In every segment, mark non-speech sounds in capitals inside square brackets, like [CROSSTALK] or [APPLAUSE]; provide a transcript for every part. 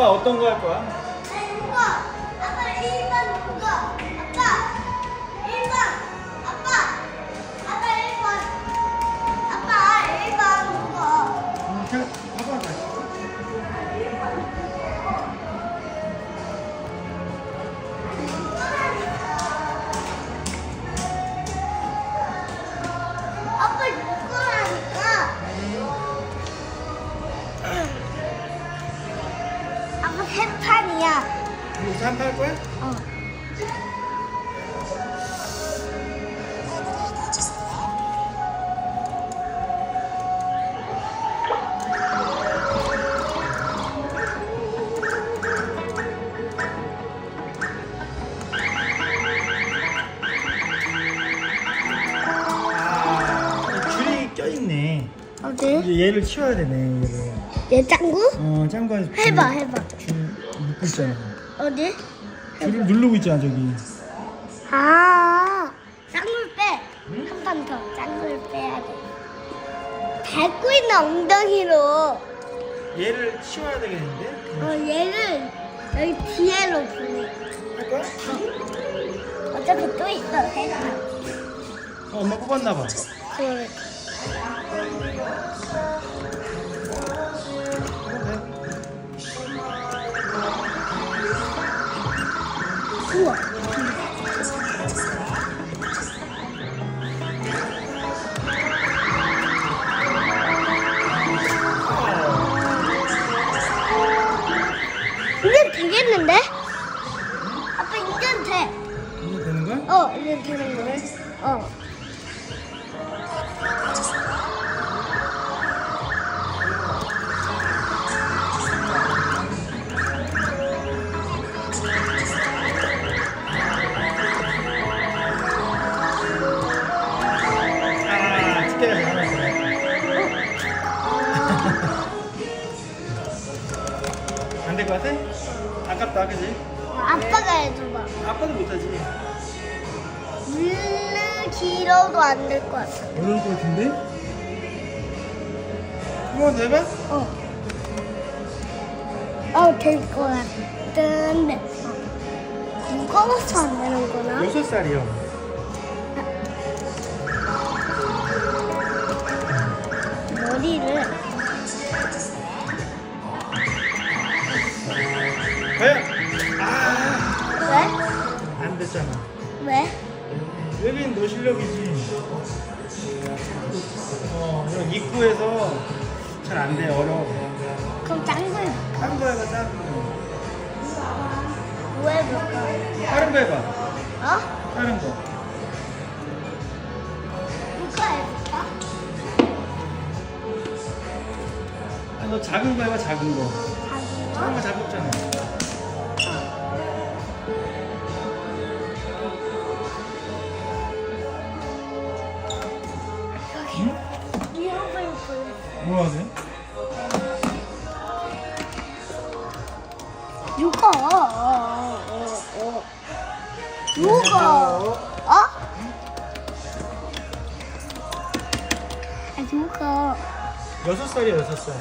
봐봐 어떤 거 할 거야? 얘를 치워야 되네. 얘를. 얘 짱구? 어, 짱구가 줄- 해봐, 해봐. 줄 묶고 있잖아. 어디? 줄을 누르고 있잖아 저기. 아, 짱구를 빼. 한판 더. 짱구를 빼야 돼. 밟고 있는 엉덩이로 얘를 치워야 되겠는데? 어, 얘를 여기 뒤에로 보내. 할 거야? 어차피 또 있어, 해봐. 어, 엄마 뽑았나 봐. 그 Thank you. 물르 길어도 안 될 것 같아. 어려울 것 같은데? 한번더 해봐? 어. 어, 될 것 같은데. 어. 무거워서 안 되는구나. 여섯 살이요. 머리를. 과연? 아, 왜? 안 됐잖아. 왜? 여긴 너 실력이지. 어, 이런 입구에서 잘 안 돼, 어려워. 그럼 짱구를 딴거 해봐, 딴 거. 뭐 해볼까? 다른 거 해봐. 어? 다른 거. 누가 해볼까? 아, 너 작은 거 해봐, 작은 거. 작은 작은 거 거? 잡았잖아. 여섯 살이야, 여섯 살.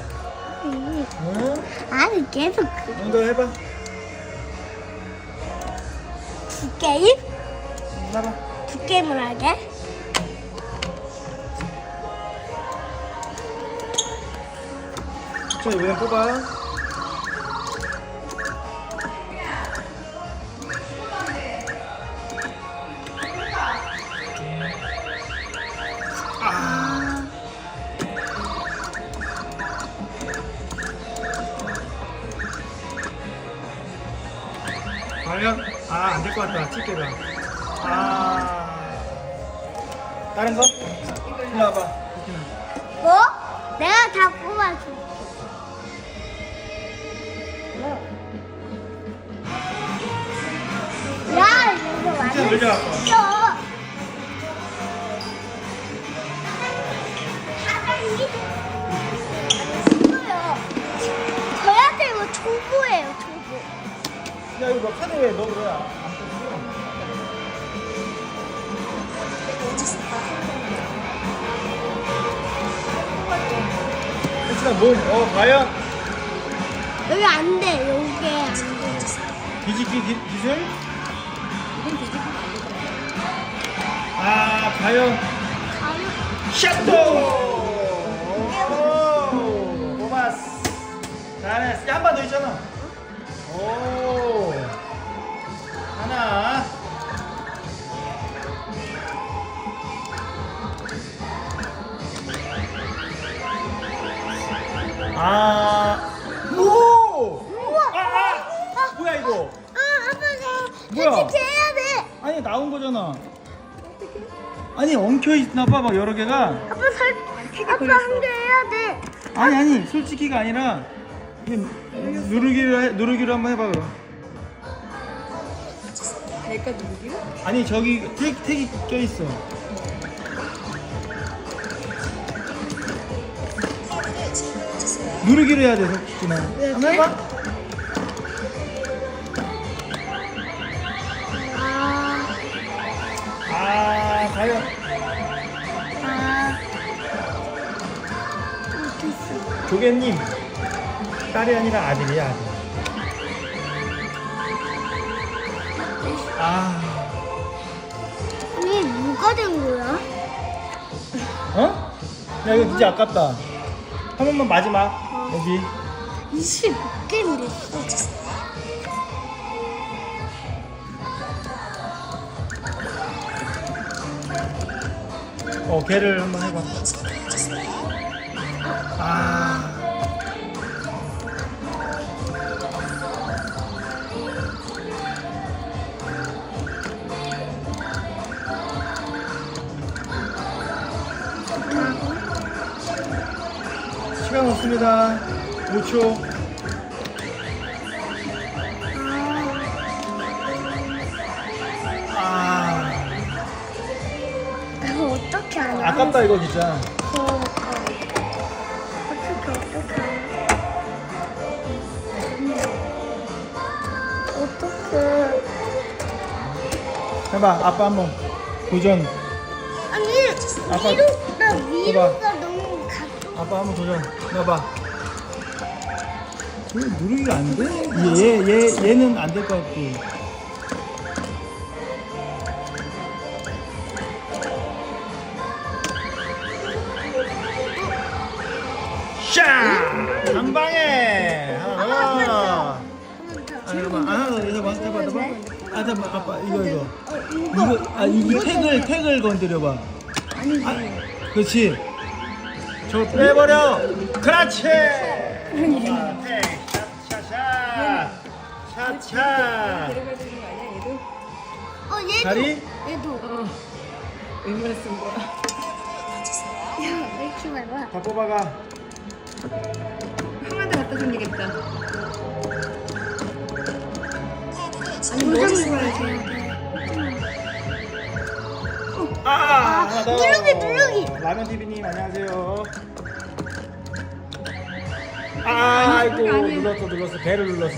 음, 응? 아니 계속 그너 해봐. 두 게임? 나봐. 두 게임을 하게? 자, 이번엔 뽑아. 아. 것 같다. 집게가. 아. 다른 거? 일로 와봐. 뭐? 내가 다 뽑아줄게. 야, 이거 진짜 완전. 사장님. 싫어요. 저한테 이거 초보예요, 초보. 야, 이거 카드 왜너왜안 혜진아 몸, 어 과연? 여기 안 돼. 여기 안 돼. 뒤집기 기, 기술? 이건 뒤집기가 안 되더라. 아, 과연 가면 샷도! 오, 뽑았어. 잘했어. 한번 더 있잖아. 오. 하나. 아. 오! 우와. 아, 아! 뭐야, 이거? 아, 아빠 나 뭐야? 이렇게 해야 돼. 아니, 나온 거잖아. 아니, 엉켜 있나 봐, 막 여러 개가. 아빠 살 아빠 한 개 해야 돼. 아니 아니 솔직히가 아니라 누르기로 해, 누르기로 한번 해봐 그럼 될까 누구기요? 아니 저기 택, 택이 껴 있어 누르기로 해야 돼 석진아 한번 해봐 아, 아 과연 아. 어, 됐어. 조개님 딸이 아니라 아들이야 아들 아 아니 누가 된 거야? 어? 야 이거 진짜 아깝다 한 번만 마지막 여기 26개인데 있어. 어, 걔를 한번 해봐. 아. 시간 없습니다. 5초. 아. 이거 어떻게 하냐? 아깝다, 이거 진짜. 어떻게 어떻게 어떻게 해봐, 아빠 한번 도전. 아니 아빠, 위로 나 위로가 너무 가까워 아빠 한번 도전. 넣어봐. 왜 누르기가 안 돼? 얘, 얘, 얘는 안 될 것 같고. 샤! 한 방에! 하나 더! 아, 잠깐만. 아, 하나 더 해봐, 해봐, 해봐. 아, 잠깐만, 아빠, 이거, 이거. 이거, 아, 이 택을, 택을 건드려봐. 아니지 아, 그렇지. 저 빼버려. 그렇지. 거 아니야 얘도? 어 얘도 다리? 얘도 어. 얼마나 쓴 거야? 야 이렇게 봐봐 다 뽑아가. 형한테 갖다 주면 되겠다. 아니 도전 머리 좋아해 더. 누르기, 누르기. 라면 TV님 안녕하세요. 아, 아니, 아이고. 눌렀어, 눌렀어, 배를 눌렀어.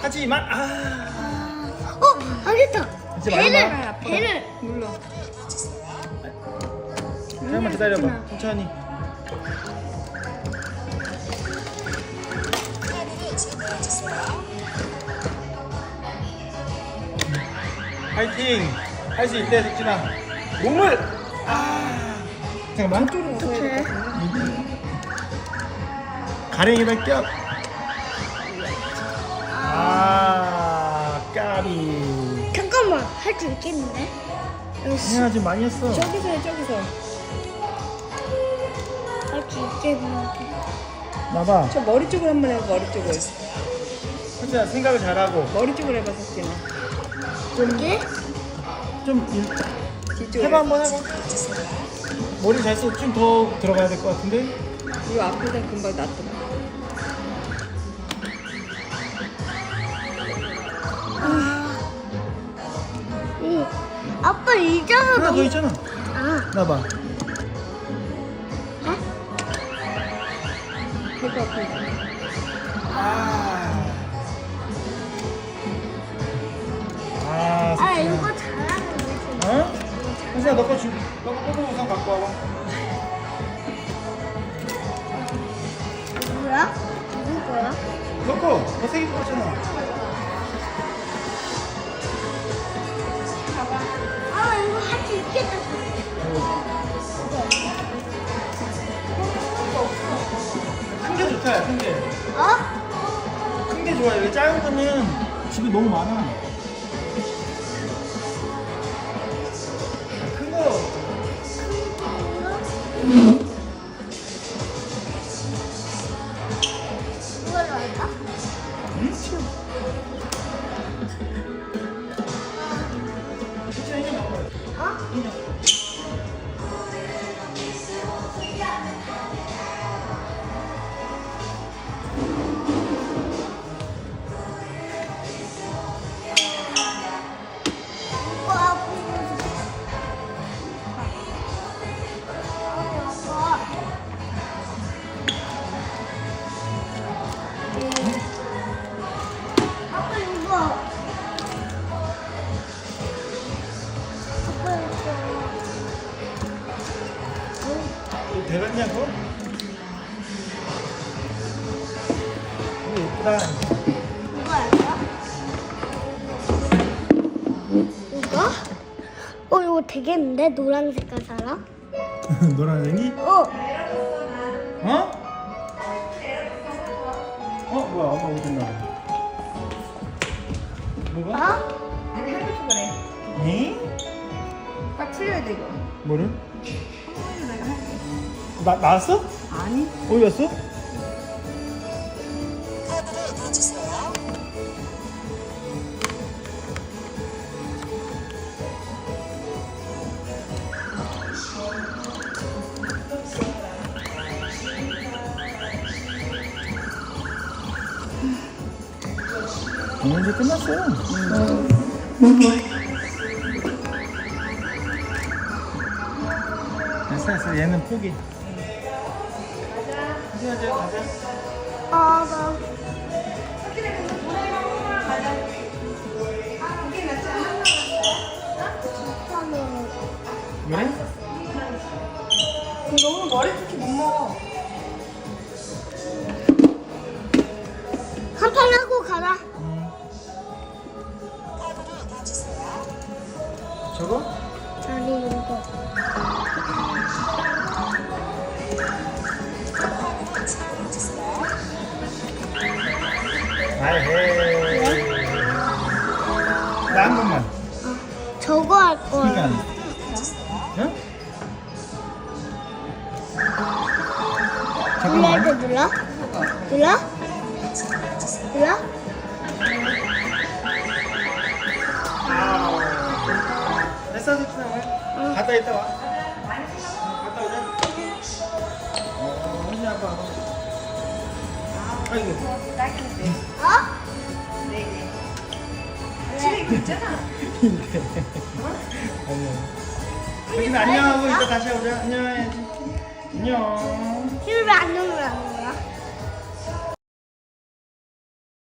하지만 아, 어 알겠다 이제 배를 마지막. 아프다. 배를 눌러. 잠깐만 기다려봐. 천천히. 파이팅! 할 수 있대, 석진아. 목물! 아, 잠깐만. 어떻게 가랭이를 껴. 아, 까비. 잠깐만 할수 있겠는데 야, 지금 많이 했어. 저기서 해 저기서. 할수 있겠는데 나봐. 저 머리 쪽으로 한번 해봐 머리 쪽을. 석진아, 생각을 잘하고. 머리 쪽으로 해봐 석진아. 이게 좀, 일- 뒤쪽으로. 해봐, 한번 해봐. 머리 잘 써. 좀 더 들어가야 될 것 같은데? 이 앞에다 금방 놨더라. 응 아빠 이자가 하나 더 너무 있잖아. 아 나봐. 어? 배가 아프지. 아. 아, 아 이거? 혜수야, 너거 주, 너거 뽑은 우산 갖고 와봐. 뭐야? 누구 거야? 넣고 어색이 뽑았잖아. 아 이거 할 수 있겠다. 큰 게 좋다, 큰 게. 어? 큰 게 좋아. 이게 작은 거는 집에 너무 많아. 응? 되겠는데 노란 색깔 사람? [LAUGHS] 노란색이? 어 어? 어? 뭐야 엄마 있나? 뭐가? 어? 아니 한국 그래. 응? 딱 틀려야 돼 이거. 뭐를? 한국에서 내가 할게. 나, 나왔어? 아니. 어디 갔어? 이제 끝났어요. 됐어, 됐어. 얘는 포기. 가자, 가자, 가자. 아 나. 그래? 너무 머리 특히 못 먹어. 한판 하고 가라. 눌러? 눌러? 됐어, 됐어. 응. 갔다 있다 와. 갔다 오자. 어, 언니 아빠. 아이고. 어? 집에 있잖아. 아니야. 여기는 안녕하고 이따 다시 오자. 안녕해야지. 안녕. 집에 안 누르면 안 눌러?